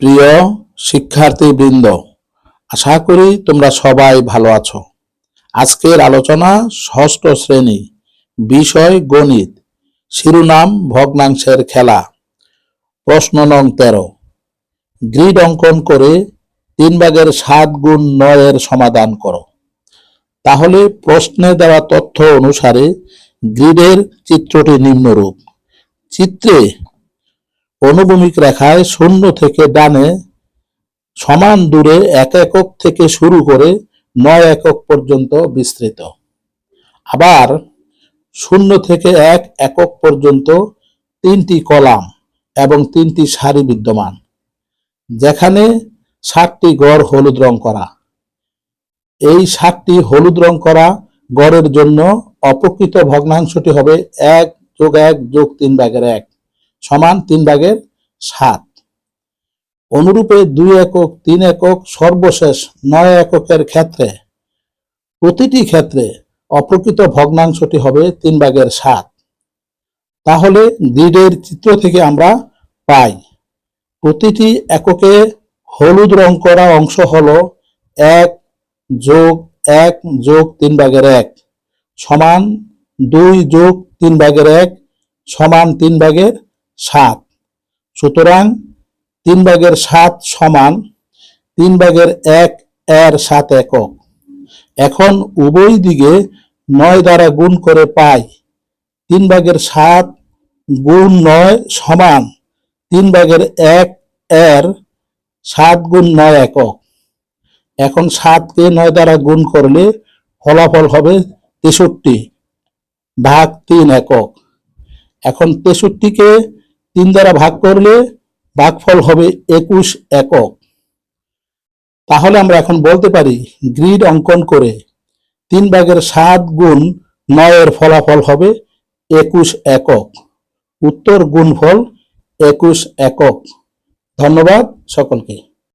প্রিয় শিক্ষার্থীবৃন্দ, আশা করি তোমরা সবাই ভালো আছো। আজকের আলোচনা ষষ্ঠ শ্রেণি, বিষয় গণিত, শিরোনাম ভগ্নাংশের খেলা, প্রশ্ন নং তেরো। গ্রিড অঙ্কন করে তিন ভাগের সাত গুণ নয়ের সমাধান করো। তাহলে প্রশ্নে দেওয়া তথ্য অনুসারে গ্রিডের চিত্রটি নিম্নরূপ। চিত্রে অনুভূমিক রেখায় শূন্য থেকে ডানে সমান দূরে এক একক থেকে শুরু করে নয় একক পর্যন্ত বিস্তৃত। আবার শূন্য থেকে এক একক পর্যন্ত তিনটি কলাম এবং তিনটি সারি বিদ্যমান, যেখানে ষাটটি গড় হলুদ রং করা। এই ষাটটি হলুদ রং করা গড়ের জন্য অপ্রকৃত ভগ্নাংশটি হবে এক যোগ এক যোগ তিন ভাগের এক। সমান তিন ভাগের সাত। অনুরূপে দুই একক, তিন একক, সর্বশেষ নয় এককের ক্ষেত্রে, প্রতিটি ক্ষেত্রে অপ্রকৃত ভগ্নাংশটি হবে তিন ভাগের সাত। তাহলে গ্রিডের চিত্র থেকে আমরা পাই, প্রতিটি এককে হলুদ রং করা অংশ হলো এক যোগ এক যোগ তিন ভাগের এক সমান দুই যোগ তিন ভাগের এক সমান তিন ভাগের সাত। সুতরাং তিন ভাগের সাত সমান তিন ভাগের এক, এর সাত একক। এখন উভয় দিকে নয় দ্বারা গুণ করে পাই। তিন ভাগের সাত গুণ নয় সমান তিন ভাগের এক, এর সাত গুণ নয় একক। এখন সাতকে নয় দ্বারা গুণ করলে ফলাফল হবে তেষট্টি ভাগ তিন একক। এখন তেষট্টিকে তিন দ্বারা ভাগ করলে ভাগফল হবে একুশ একক। তাহলে আমরা এখন বলতে পারি গ্রিড অঙ্কন করে তিন ভাগের সাত গুণ নয়ের ফলাফল হবে একুশ একক। উত্তর গুণফল একুশ একক। ধন্যবাদ সকলকে।